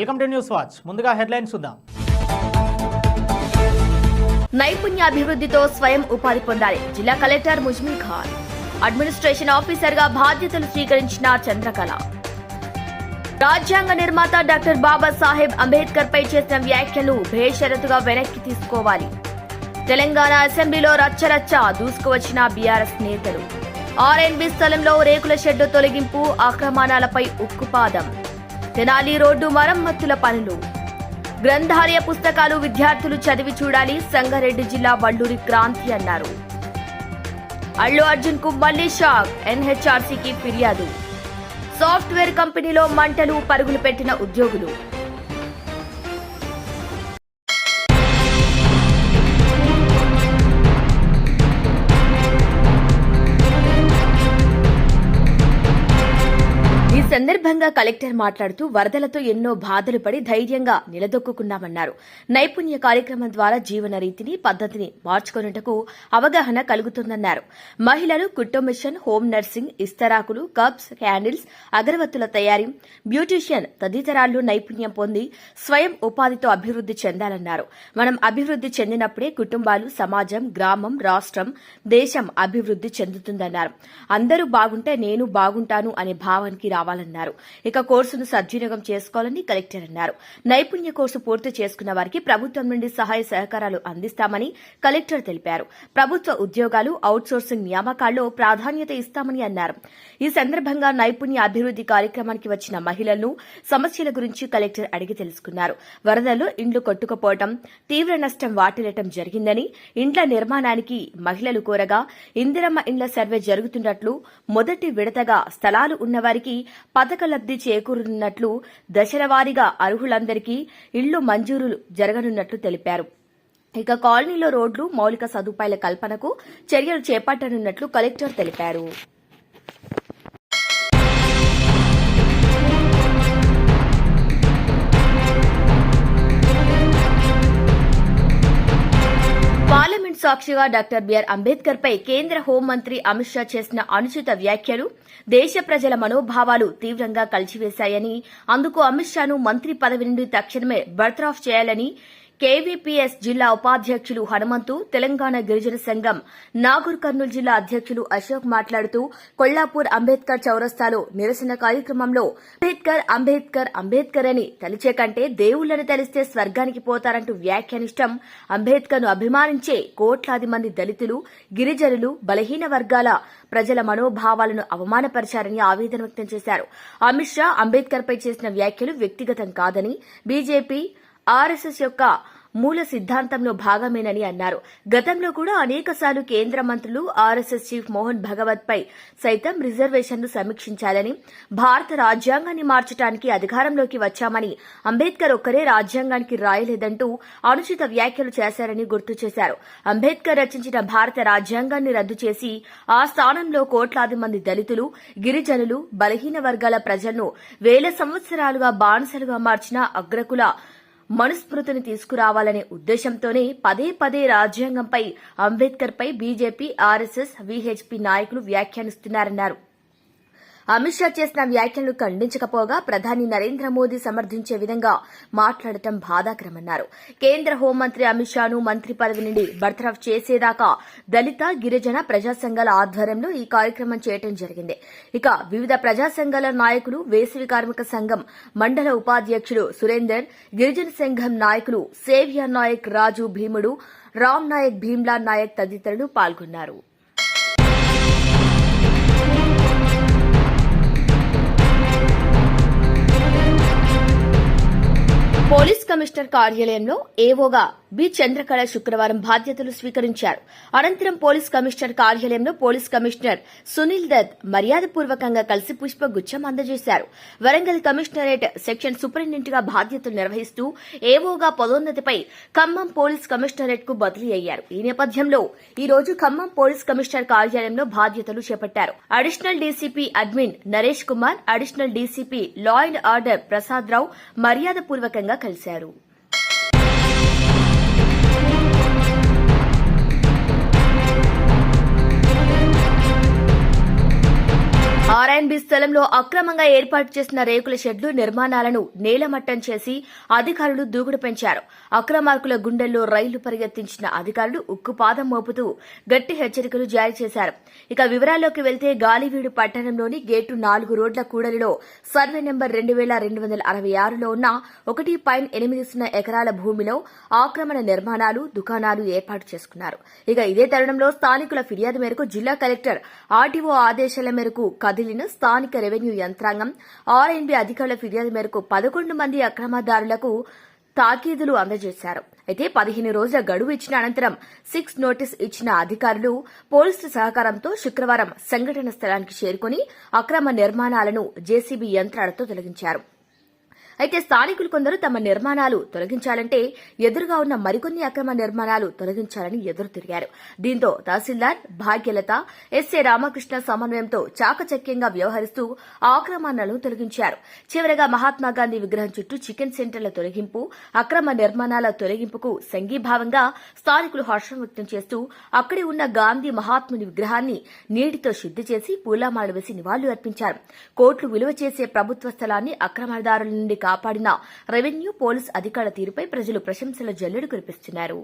Welcome to news watch. ముందుగా headlines చూద్దాం. నైపుణ్యాభివృద్ధితో స్వయం ఉపాధి పొందాలి. జిల్లా కలెక్టర్ ముజ్మీ ఖాన్. అడ్మినిస్ట్రేషన్ ఆఫీసర్గా బాధ్యతలు స్వీకరించిన చంద్రకళ. రాజ్యాంగ నిర్మాత డాక్టర్ బాబాసాహెబ్ అంబేద్కర్ పై చేసిన వ్యాఖ్యలు బేషరతుగా వెనక్కి తీసుకోవాలి. తెలంగాణ అసెంబ్లీలో రచ్చరచ్చ దూసుకువచ్చిన బీఆర్ఎస్ నేతలు. ఆర్ఎన్బి స్థలంలో రేకుల షెడ్డు తొలగింపు ఆక్రమణాలపై ఉక్కుపాదం. తెనాలి రోడ్డు మరమ్మతుల పనులు. గ్రంథాలయ పుస్తకాలు విద్యార్థులు చదివి చూడాలి సంగారెడ్డి జిల్లా వల్లూరి క్రాంతి అన్నారు. అల్లు అర్జున్కు మళ్ళీ షాక్ ఎన్హెచ్ఆర్సీకి ఫిర్యాదు. సాఫ్ట్వేర్ కంపెనీలో మంటలు పరుగులు పెట్టిన ఉద్యోగులు. సందర్భంగా కలెక్టర్ మాట్లాడుతూ వరదలతో ఎన్నో బాధలు పడి ధైర్యంగా నిలదొక్కున్నామన్నారు నైపుణ్య కార్యక్రమం ద్వారా జీవన రీతిని పద్ధతిని మార్చుకున్నటకు అవగాహన కలుగుతుందన్నారు. మహిళలు కుటుంబ మిషన్ హోమ్ నర్సింగ్ ఇస్తరాకులు కప్స్ క్యాండిల్స్ అగరవత్తుల తయారీ బ్యూటీషియన్ తదితరాల్లో నైపుణ్యం పొంది స్వయం ఉపాధితో అభివృద్ది చెందాలన్నారు. మనం అభివృద్ది చెందినప్పుడే కుటుంబాలు సమాజం గ్రామం రాష్ట్రం దేశం అభివృద్ది చెందుతుందన్నారు. అందరూ బాగుంటే నేను బాగుంటాను అనే భావానికి రావాలన్నారు. ఇక కోర్సును సద్వినియోగం చేసుకోవాలని కలెక్టర్ అన్నారు. నైపుణ్య కోర్సు పూర్తి చేసుకున్న వారికి ప్రభుత్వం నుండి సహాయ సహకారాలు అందిస్తామని కలెక్టర్ తెలిపారు. ప్రభుత్వ ఉద్యోగాలు అవుట్సోర్సింగ్ నియామకాల్లో ప్రాధాన్యత ఇస్తామని అన్నారు. ఈ సందర్భంగా నైపుణ్య అభివృద్ది కార్యక్రమానికి వచ్చిన మహిళలను సమస్యల గురించి కలెక్టర్ అడిగి తెలుసుకున్నారు. వరదల్లో ఇండ్లు కొట్టుకుపోవటం తీవ్ర నష్టం వాటిల్లటం జరిగిందని ఇండ్ల నిర్మాణానికి మహిళలు కోరగా ఇందిరమ్మ ఇండ్ల సర్వే జరుగుతున్నట్లు మొదటి విడతగా స్థలాలు ఉన్నవారికి పథక లబ్ది చేకూరుతున్నట్లు దశలవారీగా అర్హులందరికీ ఇళ్ళు మంజూరులు జరగనున్నట్లు తెలిపారు. ఇక కాలనీలో రోడ్లు మౌలిక సదుపాయాల కల్పనకు చర్యలు చేపట్టనున్నట్లు కలెక్టర్ తెలిపారు. సాక్షిగా డాక్టర్ బిఆర్ అంబేద్కర్ పై కేంద్ర హోంమంత్రి అమిత్ షా చేసిన అనుచిత వ్యాఖ్యలు దేశ ప్రజల మనోభావాలు తీవ్రంగా కలిచివేశాయని అందుకు అమిత్ షాను మంత్రి పదవి నుండి తక్షణమే బర్తరాఫ్ చేయాలని కేవీపీఎస్ జిల్లా ఉపాధ్యక్షులు హనుమంతు తెలంగాణ గిరిజన సంఘం నాగూర్ కర్నూలు జిల్లా అధ్యక్షులు అశోక్ మాట్లాడుతూ కొల్లాపూర్ అంబేద్కర్ చౌరస్తాలో నిరసన కార్యక్రమంలో అంబేద్కర్ అంబేద్కర్ అంబేద్కర్ అని తలిచే కంటే దేవుళ్ళను తలిస్తే స్వర్గానికి పోతారంటూ వ్యాఖ్యానిష్టం అంబేద్కర్ను అభిమానించే కోట్లాది మంది దళితులు గిరిజనులు బలహీన వర్గాల ప్రజల మనోభావాలను అవమానపరిచారని ఆవేదన వ్యక్తం చేశారు. అమిత్ షా అంబేద్కర్ పై చేసిన వ్యాఖ్యలు వ్యక్తిగతం కాదని బీజేపీ ఆర్ఎస్ఎస్ యొక్క మూల సిద్ధాంతంలో భాగమేనని అన్నారు. గతంలో కూడా అనేకసార్లు కేంద్ర మంత్రులు ఆర్ఎస్ఎస్ చీఫ్ మోహన్ భగవత్ పై సైతం రిజర్వేషన్లు సమీక్షించాలని భారత రాజ్యాంగాన్ని మార్చడానికి అధికారంలోకి వచ్చామని అంబేద్కర్ ఒక్కరే రాజ్యాంగానికి రాయలేదంటూ అనుచిత వ్యాఖ్యలు చేశారని గుర్తు చేశారు. అంబేద్కర్ రచించిన భారత రాజ్యాంగాన్ని రద్దు చేసి ఆ స్థానంలో కోట్లాది మంది దళితులు గిరిజనులు బలహీన వర్గాల ప్రజలను వేల సంవత్సరాలుగా బానిసలుగా మార్చిన అగ్రకుల మనుస్మృతిని తీసుకురావాలనే ఉద్దేశంతోనే పదే పదే రాజ్యాంగంపై అంబేద్కర్ పై బీజేపీ ఆర్ఎస్ఎస్ వీహెచ్పీ నాయకులు వ్యాఖ్యానిస్తున్నారన్నారు. అమిత్ షా చేసిన వ్యాఖ్యలను ఖండించకపోగా ప్రధాని నరేంద్ర మోదీ సమర్థించే విధంగా మాట్లాడటం బాధాకరమన్నారు. కేంద్ర హోంమంత్రి అమిత్ షాను మంత్రి పదవి నుండి బర్తరఫ్ చేసేదాకా దళిత గిరిజన ప్రజా సంఘాల ఆధ్వర్యంలో ఈ కార్యక్రమం చేయటం జరిగింది. ఇక వివిధ ప్రజా సంఘాల నాయకులు వేసవి కార్మిక సంఘం మండల ఉపాధ్యక్షుడు సురేందర్ గిరిజన సంఘం నాయకులు సేవియర్ నాయక్ రాజు భీముడు రామ్ నాయక్ భీమ్లా నాయక్ తదితరులు పాల్గొన్నారు. పోలీస్ కమిషనర్ కార్యాలయంలో ఏవోగా బి. చంద్రకళ శుక్రవారం బాధ్యతలు స్వీకరించారు. అనంతరం పోలీస్ కమిషనర్ కార్యాలయంలో పోలీస్ కమిషనర్ సునీల్ దత్ మర్యాదపూర్వకంగా కలిసి పుష్పగుచ్చం అందజేశారు. వరంగల్ కమిషనరేట్ సెక్షన్ సూపరింటెండెంట్గా బాధ్యతలు నిర్వహిస్తూ ఏవోగా పదోన్నతిపై ఖమ్మం పోలీస్ కమిషనరేట్కు బదిలీ అయ్యారు. ఈ నేపథ్యంలో ఈ రోజు ఖమ్మం పోలీస్ కమిషనర్ కార్యాలయంలో బాధ్యతలు చేపట్టారు. Additional DCP admin Naresh Kumar additional DCP law and order Prasad Rao మర్యాదపూర్వకంగా కలిశారు. నారాయణ స్థలంలో అక్రమంగా ఏర్పాటు చేసిన రేకుల షెడ్లు నిర్మాణాలను నేలమట్టం చేసి అధికారులు దూకుడు పెంచారు. అక్రమార్కుల గుండెల్లో రైలు పరిగెత్తించిన అధికారులు ఉక్కుపాదం మోపుతూ గట్టి హెచ్చరికలు జారీ చేశారు. ఇక వివరాల్లోకి వెళ్తే గాలివీడు పట్టణంలోని గేటు నాలుగు రోడ్ల కూడలిలో సర్వే నెంబర్ రెండు వేల రెండు వందల అరవై ఆరులో ఉన్న ఒకటి పాయింట్ ఎనిమిది సున్నా ఎకరాల భూమిలో ఆక్రమణ నిర్మాణాలు దుకాణాలు ఏర్పాటు చేసుకున్నారు. ఇక ఇదే తరుణంలో స్థానికుల ఫిర్యాదు మేరకు జిల్లా కలెక్టర్ ఆర్టీఓ ఆదేశాల మేరకు కదిలి వెళ్ళిన స్థానిక రెవెన్యూ యంత్రాంగం ఆర్ఎండ్బి అధికారుల ఫిర్యాదు మేరకు పదకొండు మంది అక్రమదారులకు తాకీదులు అందజేశారు. అయితే పదిహేను రోజుల గడువు ఇచ్చిన అనంతరం సిక్స్ నోటీస్ ఇచ్చిన అధికారులు పోలీసుల సహకారంతో శుక్రవారం సంఘటన స్థలానికి చేరుకుని అక్రమ నిర్మాణాలను జేసీబీ యంత్రాలతో తొలగించారు. అయితే స్థానికులు కొందరు తమ నిర్మాణాలు తొలగించాలంటే ఎదురుగా ఉన్న మరికొన్ని అక్రమ నిర్మాణాలు తొలగించాలని ఎదురు తిరిగారు. దీంతో తహసీల్దార్ భాగ్యలత ఎస్ఏ రామకృష్ణ సమన్వయంతో చాకచక్యంగా వ్యవహరిస్తూ ఆక్రమణలను తొలగించారు. చివరగా మహాత్మాగాంధీ విగ్రహం చుట్టూ చికెన్ సెంటర్ల తొలగింపు అక్రమ నిర్మాణాల తొలగింపుకు సంఘీభావంగా స్థానికులు హర్షం వ్యక్తం చేస్తూ అక్కడే ఉన్న గాంధీ మహాత్ముని విగ్రహాన్ని నీటితో శుద్ది చేసి పూలమాల వేసి నివాళులు అర్పించారు. కోట్లు విలువ చేసే ప్రభుత్వ స్థలాన్ని అక్రమదారుల నుండి కాపాడిన రెవెన్యూ పోలీస్ అధికారుల తీరుపై ప్రజలు ప్రశంసల జల్లెడు కురిపిస్తున్నారు.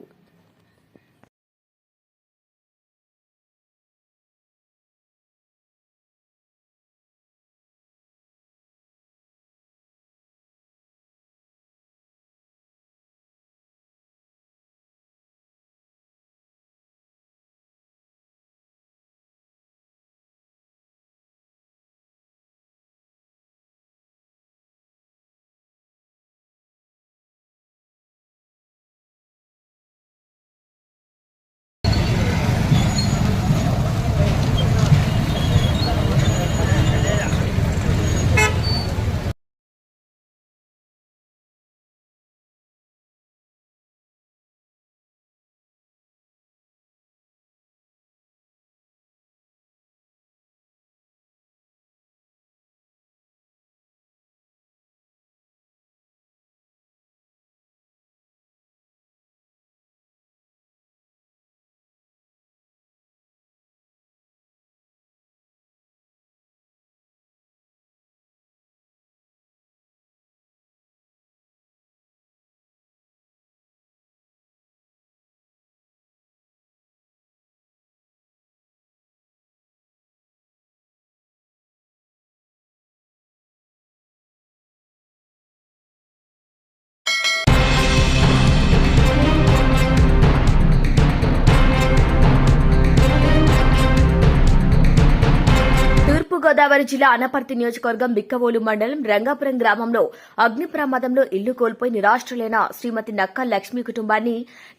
తూర్పుగోదావరి జిల్లా అనపర్తి నియోజకవర్గం బిక్కవోలు మండలం రంగాపురం గ్రామంలో అగ్ని ప్రమాదంలో ఇల్లు కోల్పోయి నిరాశ్రులైన శ్రీమతి నక్క లక్ష్మి కుటుంబాన్ని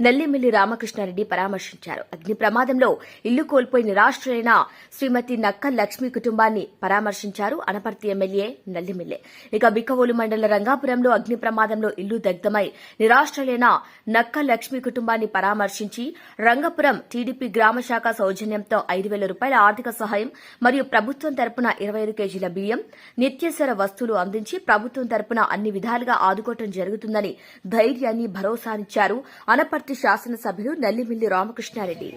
నెల్లిమిల్లి రామకృష్ణారెడ్డి పరామర్శించారు. అగ్ని ప్రమాదంలో ఇల్లు కోల్పోయి నిరాశ్రులైన శ్రీమతి నక్క లక్ష్మి కుటుంబాన్ని పరామర్శించారు అనపర్తి ఎమ్మెల్యే నల్లిమిల్లె. ఇక బిక్కవోలు మండల రంగాపురంలో అగ్ని ప్రమాదంలో ఇల్లు దగ్ధమై నిరాశ్రులైన నక్క లక్ష్మి కుటుంబాన్ని పరామర్శించి రంగపురం టీడీపీ గ్రామ శాఖ సౌజన్యంతో ఐదు వేల రూపాయల ఆర్థిక సహాయం మరియు ప్రభుత్వం తరపున ఇరవై ఐదు కేజీల బియ్యం నిత్యవసర వస్తువులు అందించి ప్రభుత్వం తరపున అన్ని విధాలుగా ఆదుకోవటం జరుగుతుందని ధైర్యాన్ని భరోసానిచ్చారు అనపర్తి శాసనసభ్యులు నల్లిమిల్లి రామకృష్ణారెడ్డి.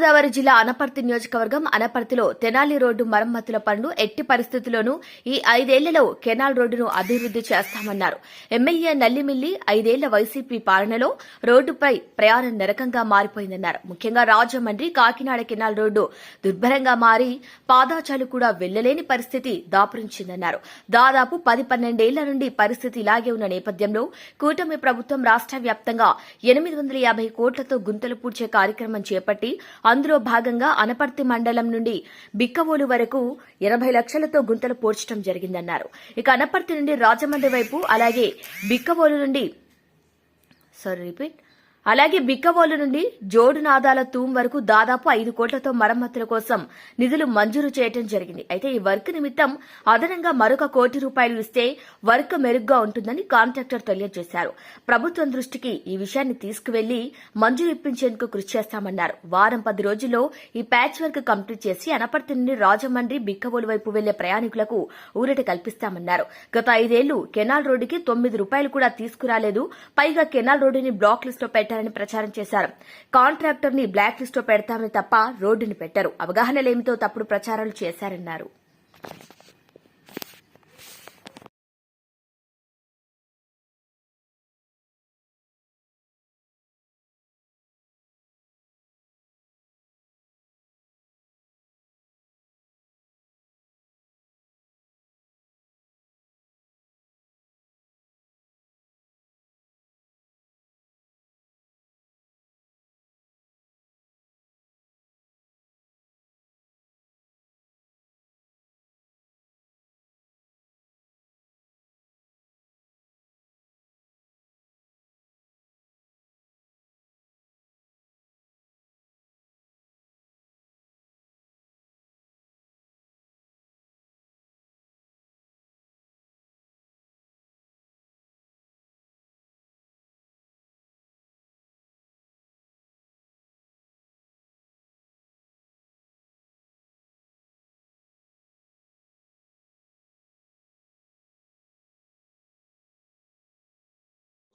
గోదావరి జిల్లా అనపర్తి నియోజకవర్గం అనపర్తిలో తెనాలి రోడ్డు మరమ్మతుల పనులు ఎట్టి పరిస్థితుల్లోనూ ఈ ఐదేళ్ళలో కెనాల్ రోడ్డును అభివృద్ది చేస్తామన్నారు. ఎమ్మెల్యే నల్లిమిల్లి ఐదేళ్ళ వైసీపీ పాలనలో రోడ్డుపై ప్రయాణం నరకంగా మారిపోయిందన్నారు. ముఖ్యంగా రాజమండ్రి కాకినాడ కెనాల్ రోడ్డు దుర్భరంగా మారి పాదాచాలు కూడా వెళ్ళలేని పరిస్థితి దాపురించిందన్నారు. దాదాపు పది పన్నెండేళ్ళ నుండి పరిస్థితి ఇలాగే ఉన్న నేపథ్యంలో కూటమి ప్రభుత్వం రాష్ట్ర వ్యాప్తంగా ఎనిమిది వందల యాభై కోట్లతో గుంతలు పూడ్చే కార్యక్రమం చేపట్టి అందులో భాగంగా అనపర్తి మండలం నుండి బిక్కవోలు వరకు ఎనభై లక్షలతో గుంతలు పూడ్చడం జరిగిందన్నారు. ఇక అనపర్తి నుండి రాజమండ్రి వైపు అలాగే బిక్కవోలు నుండి సారీ రిపీట్ అలాగే బిక్కవోలు నుండి జోడు నాదాల తూమ్ వరకు దాదాపు ఐదు కోట్లతో మరమ్మతుల కోసం నిధులు మంజూరు చేయడం జరిగింది. అయితే ఈ వర్క్ నిమిత్తం అదనంగా మరొక కోటి రూపాయలు ఇస్తే వర్క్ మెరుగ్గా ఉంటుందని కాంట్రాక్టర్ తెలియజేశారు. ప్రభుత్వం దృష్టికి ఈ విషయాన్ని తీసుకువెళ్ళి మంజూరు ఇప్పించేందుకు కృషి చేస్తామన్నారు. వారం పది రోజుల్లో ఈ ప్యాచ్ వర్క్ కంప్లీట్ చేసి అనపర్తి నుండి రాజమండ్రి బిక్కవోలు వైపు వెళ్ళే ప్రయాణికులకు ఊరట కల్పిస్తామన్నారు. గత ఐదేళ్ళు కెనాల్ రోడ్డుకి తొమ్మిది రూపాయలు కూడా తీసుకురాలేదు. పైగా కెనాల్ రోడ్డుని బ్లాక్ లిస్టులో పెట్టారు పెట్టారని ప్రచారం చేశారు. కాంట్రాక్టర్ని బ్లాక్ లిస్ట్లో పెడతామని తప్ప రోడ్డుని పెట్టారు. అవగాహన లేమితో తప్పుడు ప్రచారాలు చేశారన్నారు.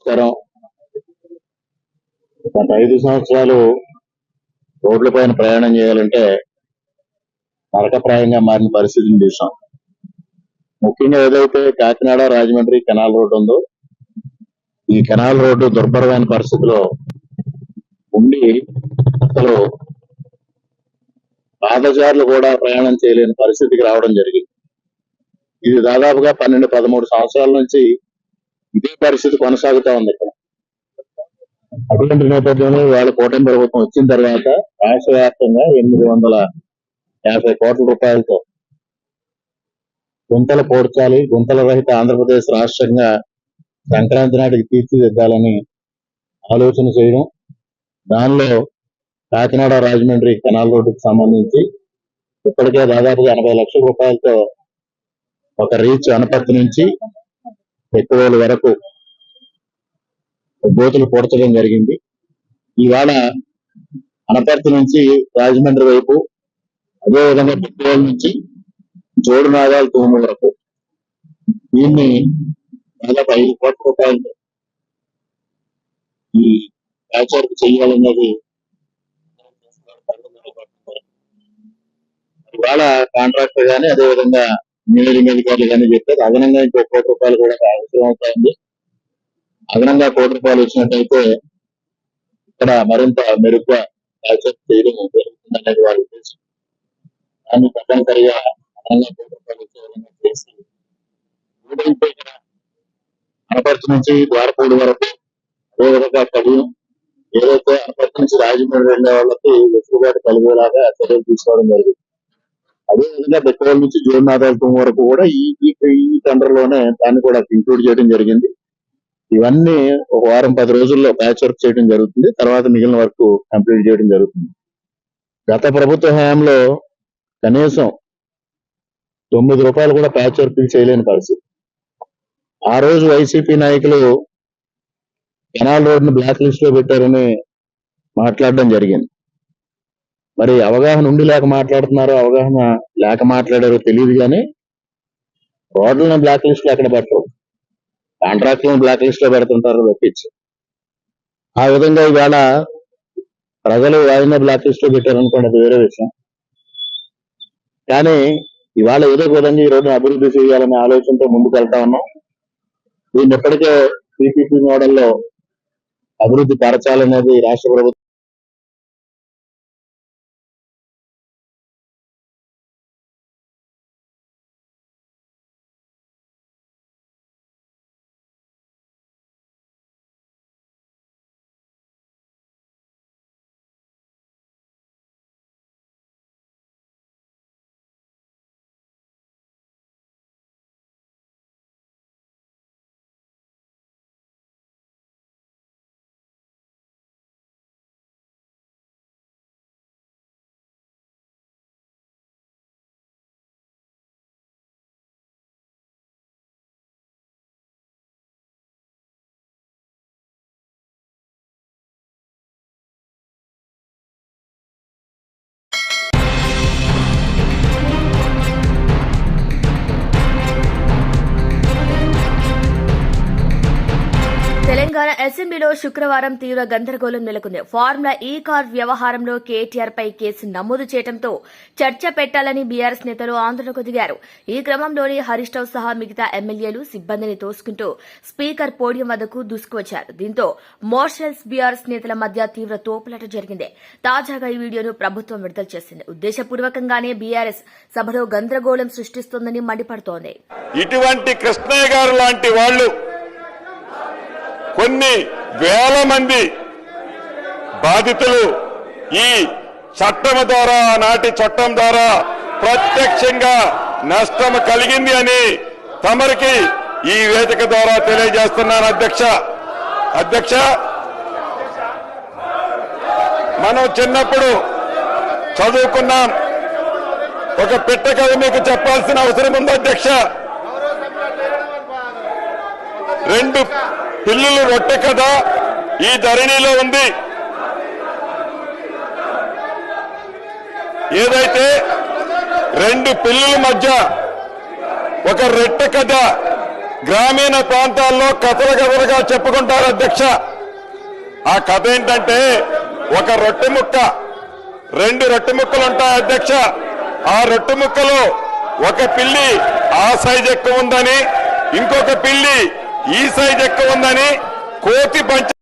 నమస్కారం. గత ఐదు సంవత్సరాలు రోడ్ల పైన ప్రయాణం చేయాలంటే నరకప్రాయంగా మారిన పరిస్థితిని చూసాం ముఖ్యంగా ఏదైతే కాకినాడ రాజమండ్రి కెనాల్ రోడ్డు ఉందో ఈ కెనాల్ రోడ్డు దుర్భరమైన పరిస్థితిలో ఉండి అసలు పాదచారులు కూడా ప్రయాణం చేయలేని పరిస్థితికి రావడం జరిగింది. ఇది దాదాపుగా పన్నెండు పదమూడు సంవత్సరాల నుంచి ఇదే పరిస్థితి కొనసాగుతా ఉంది ఇక్కడ. అటువంటి నేపథ్యంలో వాళ్ళ కూటమి ప్రభుత్వం వచ్చిన తర్వాత రాష్ట్ర వ్యాప్తంగా ఎనిమిది వందల యాభై కోట్ల రూపాయలతో గుంతలు పోడ్చాలి గుంతల రహిత ఆంధ్రప్రదేశ్ రాష్ట్రంగా సంక్రాంతి నాటికి తీర్చిదిద్దాలని ఆలోచన చేయడం దానిలో కాకినాడ రాజమండ్రి కెనాల్ రోడ్డుకు సంబంధించి ఇప్పటికే దాదాపుగా ఎనభై లక్షల రూపాయలతో ఒక రీచ్ అనపర్తి నుంచి ఎక్కువల వరకు గోతులు పూడ్చడం జరిగింది. ఇవాళ అనపర్తి నుంచి రాజమండ్రి వైపు అదేవిధంగా పెట్టుకోల నుంచి జోడు నాగాల తూము వరకు దీన్ని దాదాపు ఐదు కోట్ల రూపాయలు ఈ ప్యాచ్ చేయాలన్నది ఇవాళ కాంట్రాక్టర్ గానీ అదేవిధంగా మేనేజింగ్ అధికారులు కానీ చెప్పారు. అదనంగా ఇంకో కోటి రూపాయలు కూడా అవసరం అవుతుంది అదనంగా కోటి రూపాయలు వచ్చినట్టయితే ఇక్కడ మరింత మెరుగ్గా యాక్సెప్ట్ చేయడం జరుగుతుందనేది వాళ్ళ ఉద్దేశం. దాన్ని తప్పనిసరిగా అదనంగా కోటి రూపాయలు వచ్చే విధంగా చేసి ఊరిపై అనపర్తి నుంచి ద్వారపూడి వరకు అదేవిధంగా కడియం ఏదైతే అనపర్తి నుంచి రాజమండ్రి వెళ్ళే వాళ్ళకి వెసులుబాటు కలిగేలాగా చర్యలు తీసుకోవడం జరిగింది. అదే విధంగా నుంచి జోన్ జీవనాధారితం వరకు కూడా ఈ ఈ టెండర్లోనే దాన్ని కూడా ఇంక్లూడ్ చేయడం జరిగింది. ఇవన్నీ ఒక వారం పది రోజుల్లో ప్యాచ్ వర్క్ చేయడం జరుగుతుంది. తర్వాత మిగిలిన వర్క్ కంప్లీట్ చేయడం జరుగుతుంది. గత ప్రభుత్వ హయాంలో కనీసం తొమ్మిది రూపాయలు కూడా ప్యాచ్ వర్క్ చేయలేని పరిస్థితి. ఆ రోజు వైసీపీ నాయకులు కెనాల్ రోడ్ను బ్లాక్ లిస్ట్లో పెట్టారని మాట్లాడడం జరిగింది. మరి అవగాహన ఉండి లేక మాట్లాడుతున్నారో అవగాహన లేక మాట్లాడారో తెలియదు కానీ రోడ్లను బ్లాక్ లిస్ట్లో ఎక్కడ పెట్టరు. కాంట్రాక్ట్లను బ్లాక్ లిస్ట్లో పెడుతుంటారు తప్పించి. ఆ విధంగా ఇవాళ ప్రజలు ఏదైనా బ్లాక్ లిస్ట్లో పెట్టారు అనుకోండి అది వేరే విషయం. కానీ ఇవాళ ఏదో ఒక విధంగా ఈ రోజు అభివృద్ధి చేయాలనే ఆలోచనతో ముందుకు వెళ్తా ఉన్నాం. దీన్ని ఎప్పటికే పీపీపీ మోడల్లో అభివృద్ధి పరచాలనేది రాష్ట్ర ప్రభుత్వం అసెంబ్లీలో శుక్రవారం తీవ్ర గందరగోళం నెలకొంది. ఫార్ములా ఈ కార్ వ్యవహారంలో కేటీఆర్ పై కేసు నమోదు చేయడంతో చర్చ పెట్టాలని బీఆర్ఎస్ నేతలు ఆందోళనకు దిగారు. ఈ క్రమంలోనే హరీష్ రావు సహా మిగతా ఎమ్మెల్యేలు సిబ్బందిని తోసుకుంటూ స్పీకర్ పోడియం వద్దకు దూసుకువచ్చారు. దీంతో మోర్షల్స్ బీఆర్ఎస్ నేతల మధ్య తీవ్ర తోపులాట జరిగింది. తాజాగా ఈ వీడియోను ప్రభుత్వం విడుదల చేసింది. ఉద్దేశపూర్వకంగానే బీఆర్ఎస్ సభలో గందరగోళం సృష్టిస్తోందని మండిపడుతోంది. ఇటువంటి కృష్ణయ్య గారు లాంటి వాళ్ళు కొన్ని వేల మంది బాధితులు ఈ చట్టం ద్వారా నాటి చట్టం ద్వారా ప్రత్యక్షంగా నష్టం కలిగింది అని తమరికి ఈ వేదిక ద్వారా తెలియజేస్తున్నాను. అధ్యక్ష అధ్యక్ష మనం చిన్నప్పుడు చదువుకున్నాం. ఒక పెట్ట కథ మీకు చెప్పాల్సిన అవసరం ఉంది అధ్యక్ష. రెండు పిల్లులు రొట్టె కథ ఈ ధరణిలో ఉంది. ఏదైతే రెండు పిల్లుల మధ్య ఒక రొట్టె కథ గ్రామీణ ప్రాంతాల్లో కథల కథలుగా చెప్పుకుంటారు అధ్యక్ష. ఆ కథ ఏంటంటే ఒక రొట్టె ముక్క రెండు రొట్టె ముక్కలు ఉంటాయి అధ్యక్ష. ఆ రొట్టె ముక్కలో ఒక పిల్లి ఆ సైజ్ ఎక్కువ ఉందని ఇంకొక పిల్లి ఈ సైజ్ ఎక్కువ ఉందని కోతి పంచ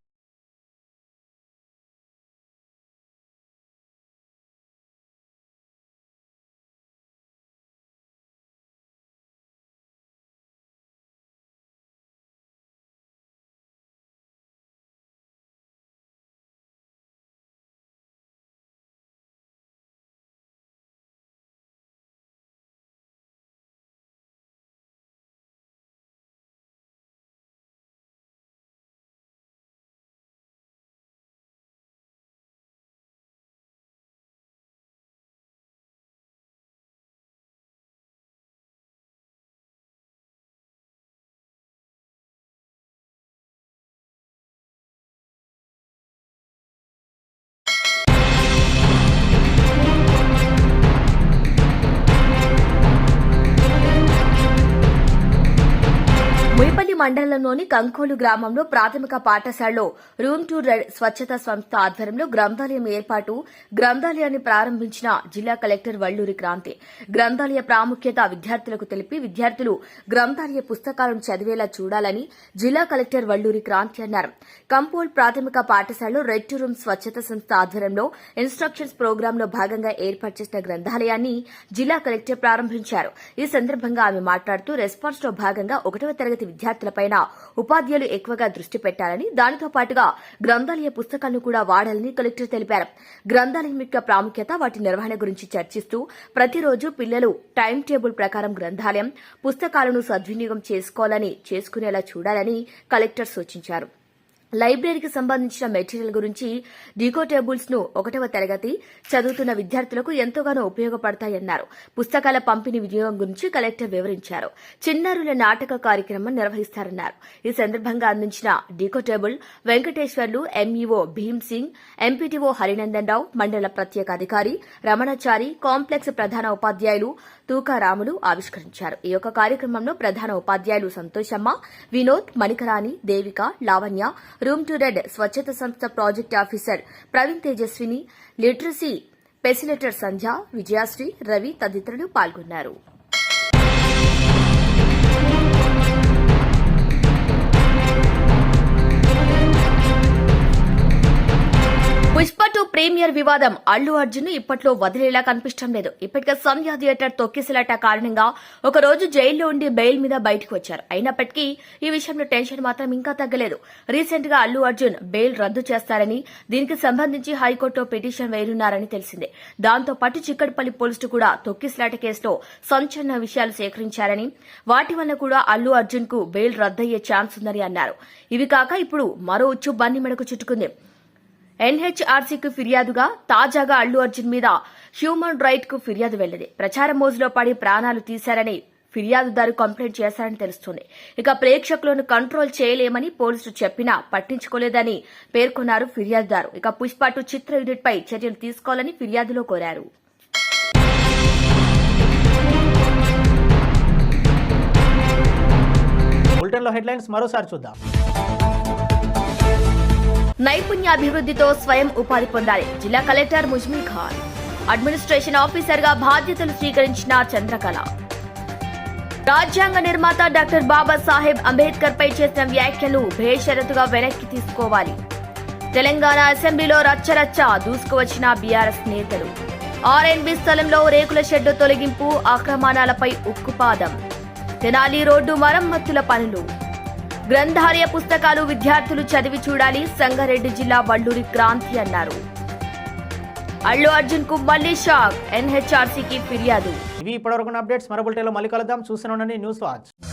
పెద్దపల్లి మండలంలోని కంకోలు గ్రామంలో ప్రాథమిక పాఠశాలలో రూమ్ టు రెడ్ స్వచ్ఛత సంస్థ ఆధ్వర్యంలో గ్రంథాలయం ఏర్పాటు గ్రంథాలయాన్ని ప్రారంభించిన జిల్లా కలెక్టర్ వల్లూరి క్రాంతి. గ్రంథాలయ ప్రాముఖ్యత విద్యార్థులకు తెలిపి విద్యార్థులు గ్రంథాలయ పుస్తకాలను చదివేలా చూడాలని జిల్లా కలెక్టర్ వల్లూరి క్రాంతి అన్నారు. కంపోల్ ప్రాథమిక పాఠశాలలో రెడ్ టు రూమ్ స్వచ్ఛత సంస్థ ఆధ్వర్యంలో ఇన్స్ట్రక్షన్స్ ప్రోగ్రామ్లో భాగంగా ఏర్పాటు చేసిన గ్రంథాలయాన్ని జిల్లా కలెక్టర్ ప్రారంభించారు. ఈ సందర్భంగా ఆమె మాట్లాడుతూ రెస్పాన్స్లో భాగంగా ఒకటవ తరగతి విద్యార్థులపైన ఉపాధ్యాయులు ఎక్కువగా దృష్టి పెట్టాలని దానితో పాటుగా గ్రంథాలయ పుస్తకాలను కూడా వాడాలని కలెక్టర్ తెలిపారు. గ్రంథాలయం యొక్క ప్రాముఖ్యత వాటి నిర్వహణ గురించి చర్చిస్తూ ప్రతిరోజు పిల్లలు టైం టేబుల్ ప్రకారం గ్రంథాలయం పుస్తకాలను సద్వినియోగం చేసుకోవాలని చేసుకునేలా చూడాలని కలెక్టర్ సూచించారు. లైబ్రరీకి సంబంధించిన మెటీరియల్ గురించి డీకో టేబుల్స్ను ఒకటవ తరగతి చదువుతున్న విద్యార్థులకు ఎంతగానో ఉపయోగపడతాయన్నారు. పుస్తకాల పంపిణీ వినియోగం గురించి కలెక్టర్ వివరించారు. చిన్నారుల నాటక కార్యక్రమం నిర్వహిస్తారన్నారు. ఈ సందర్భంగా అందించిన డీకో టేబుల్ వెంకటేశ్వర్లు ఎంఈఓ భీమ్ సింగ్ ఎంపీటీఓ హరినందన్ రావు మండల ప్రత్యేక అధికారి రమణాచారి కాంప్లెక్స్ ప్రధాన ఉపాధ్యాయులు తూకారాములు ఆవిష్కరించారు. ఈ యొక్క కార్యక్రమంలో ప్రధాన ఉపాధ్యాయులు Santhoshamma Vinod Manikarani Devika Lavanya Room to Read స్వచ్ఛత సంస్థ project officer Praveen Tejaswini literacy facilitator Sandhya Vijayasri Ravi తదితరులు పాల్గొన్నారు. ప్రీమియర్ వివాదం అల్లు అర్జున్ ఇప్పట్లో వదిలేలా కనిపించడం లేదు. ఇప్పటికే సంధ్యా థియేటర్ తొక్కిసలాట కారణంగా ఒక రోజు జైల్లో ఉండి బెయిల్ మీద బయటకు వచ్చారు. అయినప్పటికీ ఈ విషయంలో టెన్షన్ మాత్రం ఇంకా తగ్గలేదు. రీసెంట్గా అల్లు అర్జున్ బెయిల్ రద్దు చేస్తారని దీనికి సంబంధించి హైకోర్టులో పిటిషన్ వేయనున్నారని తెలిసిందే. దాంతో పాటు చిక్కడపల్లి పోలీసులు కూడా తొక్కిసలాట కేసులో సంచలన విషయాలు సేకరించారని వాటి వల్ల కూడా అల్లు అర్జున్కు బెయిల్ రద్దయ్యే ఛాన్స్ ఉందని అన్నారు. ఇవి కాక ఇప్పుడు మరో ఉచ్చు బన్ని మెడకు చుట్టుకుంది. ఎన్హెచ్ఆర్సీకి ఫిర్యాదుగా తాజాగా అల్లు అర్జున్ మీద హ్యూమన్ రైట్కు ఫిర్యాదు వెళ్ళింది. ప్రచారం మోజులో పడి ప్రాణాలు తీశారని ఫిర్యాదుదారు కంప్లైంట్ చేశారని తెలుస్తుంది. ఇక ప్రేక్షకులను కంట్రోల్ చేయలేమని పోలీసులు చెప్పినా పట్టించుకోలేదని పేర్కొన్నారు ఫిర్యాదుదారు. ఇక పుష్ప టూ చిత్ర యూనిట్ పై చర్యలు తీసుకోవాలని ఫిర్యాదులో కోరారు. బులెటిన్లో హెడ్లైన్స్ మరోసారి చూద్దాం. నైపుణ్యాభివృద్ధితో స్వయం ఉపాధి పొందాలి. జిల్లా కలెక్టర్ ముజ్మిల్ ఖాన్. అడ్మినిస్ట్రేషన్ ఆఫీసర్గా బాధ్యతలు స్వీకరించిన చంద్రకళ. రాజ్యాంగ నిర్మాత డాక్టర్ బాబాసాహెబ్ అంబేద్కర్ పై చేసిన వ్యాఖ్యలు బేషరతుగా వెనక్కి తీసుకోవాలి. తెలంగాణ అసెంబ్లీలో రచ్చరచ్చ దూసుకువచ్చిన బీఆర్ఎస్ నేతలు. ఆర్ఎన్బి స్థలంలో రేకుల షెడ్డు తొలగింపు ఆక్రమణాలపై ఉక్కుపాదం. తెనాలి రోడ్డు మరమ్మతుల పనులు. గ్రంథాలయ పుస్తకాలు విద్యార్థులు చదివి చూడాలి. సంగారెడ్డి జిల్లా వల్లూరి క్రాంతి అన్నారు. అల్లు అర్జున్కు మళ్ళీ షాక్. ఎన్హెచ్ఆర్సీకి ఫిర్యాదు. ఇవి ఇప్పటివరకు అప్డేట్స్. మరో బులెటిన్లో మళ్ళీ కలుద్దాం. చూస్తూనే ఉండండి న్యూస్ వాచ్.